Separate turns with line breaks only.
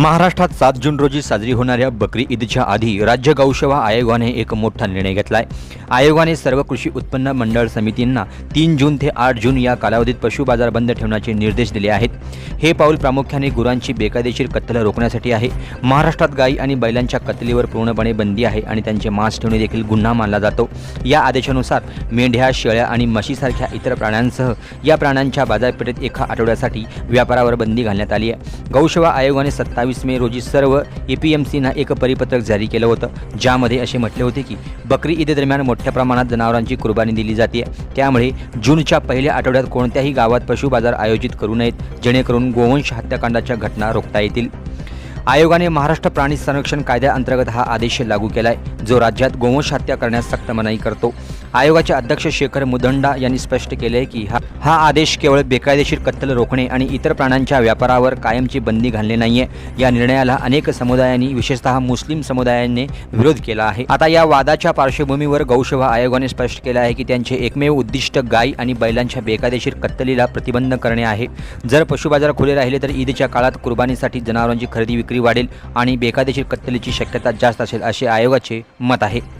महाराष्ट्रात सात जून रोजी साजरी होणाऱ्या बकरी ईदच्या आधी राज्य गौसेवा आयोगाने एक मोठा निर्णय घेतला आहे आयोगाने सर्व कृषी उत्पन्न मंडळ समितींना तीन जून ते आठ जून या कालावधीत पशु बाजार बंद ठेवण्याचे निर्देश दिले आहेत. हे पाऊल प्रामुख्याने गुरांची बेकायदेशीर कत्तल रोखण्यासाठी आहे. महाराष्ट्रात गायी आणि बैलांच्या कत्तलीवर पूर्णपणे बंदी आहे आणि त्यांचे मांस ठेवणे देखील गुन्हा मानला जातो. या आदेशानुसार मेंढ्या शेळ्या आणि म्हशीसारख्या इतर प्राण्यांसह या प्राण्यांच्या बाजारपेठेत एका आठवड्यासाठी व्यापारावर बंदी घालण्यात आली आहे. गौसेवा आयोगाने सत्तावीस मे रोजी सर्व ए पी एम सीनं एक परिपत्रक जारी केलं होतं ज्यामध्ये असे म्हटले होते की बकरी ईदेदरम्यान मोठ्या प्रमाणात जनावरांची कुर्बानी दिली जाते त्यामुळे जूनच्या पहिल्या आठवड्यात कोणत्याही गावात पशु बाजार आयोजित करू नयेत जेणेकरून गोवंश हत्याकांडाच्या घटना रोखता येतील. आयोगाने महाराष्ट्र प्राणी संरक्षण कायद्याअंतर्गत हा आदेश लागू केलाय जो राज्यात गोवंश हत्या करण्यास सक्त मनाई करतो. आयोगाचे अध्यक्ष शेखर मुदंडा यांनी स्पष्ट केले की हा हा आदेश केवळ बेकायदेशीर कत्तल रोखणे आणि इतर प्राण्यांच्या व्यापारावर कायमची बंदी घालणे नाहीये. या निर्णयाला अनेक समुदायांनी विशेषतः मुस्लिम समुदायांनी विरोध केला आहे. आता या वादाच्या पार्श्वभूमीवर गौशेवा आयोगाने स्पष्ट केले आहे की त्यांचे एकमेव उद्दिष्ट गाई आणि बैलांच्या बेकायदेशीर कत्तलीला प्रतिबंध करणे आहे. जर पशुबाजार खुले राहिले तर ईदच्या काळात कुर्बानीसाठी जनावरांची खरेदी विक्री वाढेल आणि बेकायदेशीर कत्तलीची शक्यता जास्त असेल असे आयोगाचे मत आहे.